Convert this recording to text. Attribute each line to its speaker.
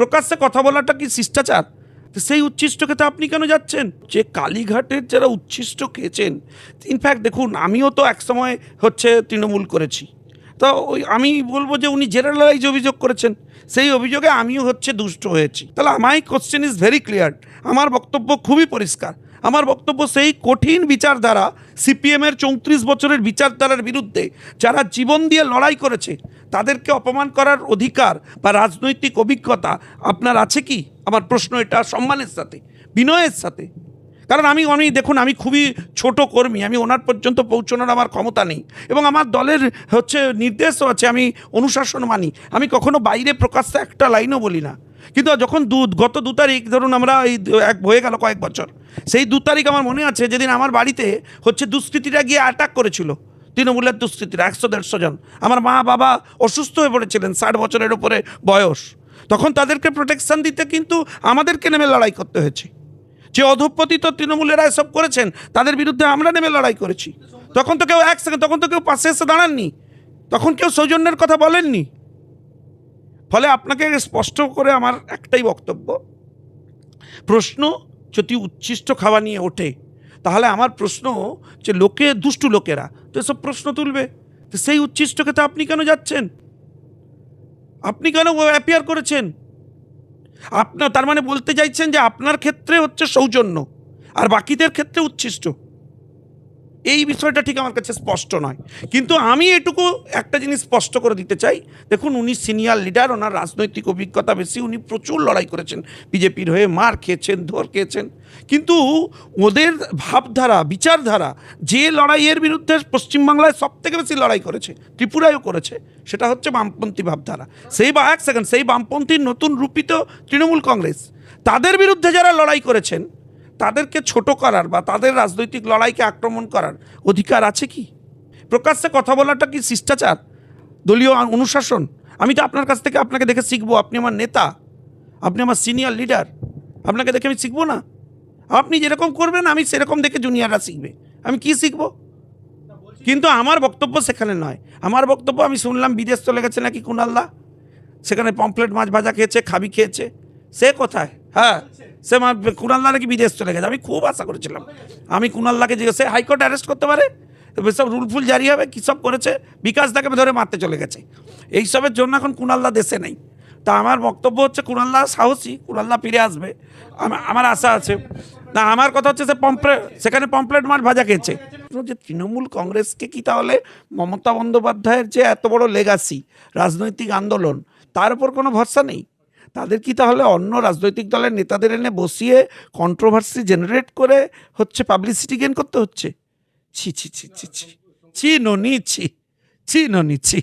Speaker 1: প্রকাশ্যে কথা বলাটা কি শিষ্টাচার? সেই উচ্ছিষ্ট খেতে আপনি কেন যাচ্ছেন? যে কালীঘাটের যারা উচ্ছিষ্ট খেয়েছেন ইনফ্যাক্ট দেখুন, আমিও তো একসময় হচ্ছে তৃণমূল করেছি। তা ওই আমি বলব যে উনি জেনারেলাইজ অভিযোগ করেছেন। সেই অভিযোগে আমিও হচ্ছে দুষ্ট হয়েছি। তাহলে my question is very clear আমার বক্তব্য খুবই পরিষ্কার। আমার বক্তব্য সেই কঠিন বিচারধারা, সিপিএমের চৌত্রিশ বছরের বিচারধারার বিরুদ্ধে যারা জীবন দিয়ে লড়াই করেছে, তাদেরকে অপমান করার অধিকার বা রাজনৈতিক অভিজ্ঞতা আপনার আছে কি? আমার প্রশ্ন এটা সম্মানের সাথে, বিনয়ের সাথে। কারণ আমি আমি দেখুন, আমি খুবই ছোট কর্মী, আমি ওনার পর্যন্ত পৌঁছানোর আমার ক্ষমতা নেই। এবং আমার দলের হচ্ছে নির্দেশও আছে, আমি অনুশাসন মানি। আমি কখনো বাইরে প্রকাশ্যে একটা লাইনও বলি না। কিন্তু যখন দু, গত দু তারিখ, ধরুন আমরা এই এক, হয়ে গেল কয়েক বছর, সেই দু তারিখ আমার মনে আছে যেদিন আমার বাড়িতে হচ্ছে দুষ্কৃতীরা গিয়ে অ্যাটাক করেছিল, তৃণমূলের দুষ্কৃতীরা, একশো, দেড়শো জন। আমার মা, বাবা অসুস্থ হয়ে পড়েছিলেন, ষাট বছরের উপরে বয়স। তখন তাদেরকে প্রোটেকশন দিতে কিন্তু আমাদেরকে নেমে লড়াই করতে হয়েছে। যে অধপতিত তৃণমূলেরা এসব করেছেন, তাদের বিরুদ্ধে আমরা নেমে লড়াই করেছি। তখন তো কেউ এক সেকেন্ড, তখন তো কেউ পাশে এসে দাঁড়াননি। তখন কেউ সৌজন্যের কথা বলেননি। ফলে আপনাকে স্পষ্ট করে আমার একটাই বক্তব্য, প্রশ্ন যদি উচ্ছিষ্ট খাওয়া নিয়ে ওঠে, তাহলে আমার প্রশ্ন যে লোকে দুষ্টু লোকেরা, তো এসব প্রশ্ন তুলবে। তো সেই উচ্ছিষ্ট খেতে আপনি কেন যাচ্ছেন? আপনি কেন অ্যাপিয়ার করেছেন? আপনার তার মানে বলতে চাইছেন যে আপনার ক্ষেত্রে হচ্ছে সৌজন্য আর বাকিদের ক্ষেত্রে উচ্ছিষ্ট। এই বিষয়টা ঠিক আমার কাছে স্পষ্ট নয়। কিন্তু আমি এটুকু একটা জিনিস স্পষ্ট করে দিতে চাই। দেখুন, উনি সিনিয়র লিডার, ওনার রাজনৈতিক অভিজ্ঞতা বেশি, উনি প্রচুর লড়াই করেছেন। বিজেপির হয়ে মার খেয়েছেন, ধর খেয়েছেন। কিন্তু ওদের ভাবধারা, বিচারধারা, যে লড়াইয়ের বিরুদ্ধে পশ্চিমবাংলায় সব থেকে বেশি লড়াই করেছে, ত্রিপুরায়ও করেছে, সেটা হচ্ছে বামপন্থী ভাবধারা। সেই বা, এক সেকেন্ড সেই বামপন্থীর নতুন রূপিত তৃণমূল কংগ্রেস, তাদের বিরুদ্ধে যারা লড়াই করেছেন তাদেরকে ছোট করার বা তাদের রাজনৈতিক লড়াইকে আক্রমণ করার অধিকার আছে কি? প্রকাশ্যে কথা বলাটা কি শিষ্টাচার? দলীয় অনুশাসন? আমি তো আপনার কাছ থেকে আপনাকে দেখে শিখব, আপনি আমার নেতা, আপনি আমার সিনিয়র লিডার আপনাকে দেখে আমি শিখব না? আপনি যেরকম করবেন, আমি সেরকম দেখে জুনিয়ররা শিখবে। আমি কি শিখব? কিন্তু আমার বক্তব্য সেখানে নয়। আমার বক্তব্য আমি শুনলাম, বিদেশ চলে গেছে নাকি কুনাল্লা সেখানে পমফ্লেট মাছ ভাজা খেয়েছে, খাবি খেয়েছে। সে কোথায়? হ্যাঁ। সে মা কুনাল্লা নাকি বিদেশ চলে গেছে। আমি খুব আশা করেছিলাম। আমি কুনাল্লাকে জিজ্ঞেস সে হাইকোর্ট অ্যারেস্ট করতে পারে? সব রুল ফুল জারি হবে, কী সব করেছে? বিকাশ তাকে ধরে মারতে চলে গেছে। এইসবের জন্য এখন কুনাল্লা দেশে নেই। তা আমার বক্তব্য হচ্ছে কুনাল্লা সাহসী কুনাল্লা ফিরে আসবে। আমার আশা আছে। না, আমার কথা হচ্ছে সে পম্পলেট সেখানে পম্পলেট মাছ ভাজা খেয়েছে। যে তৃণমূল কংগ্রেসকে কি তাহলে মমতা বন্দ্যোপাধ্যায়ের যে এত বড় লেগাসি রাজনৈতিক আন্দোলন, তার উপর কোনো ভরসা নেই? তাদের কি তাহলে অন্য রাজনৈতিক দলের নেতাদের এনে বসিয়ে কন্ট্রোভার্সি জেনারেট করে হচ্ছে পাবলিসিটি গেন করতে হচ্ছে? ছি ছি ছি ছি ছি। ছি, ননি, ছি। ছি, ননি, ছি।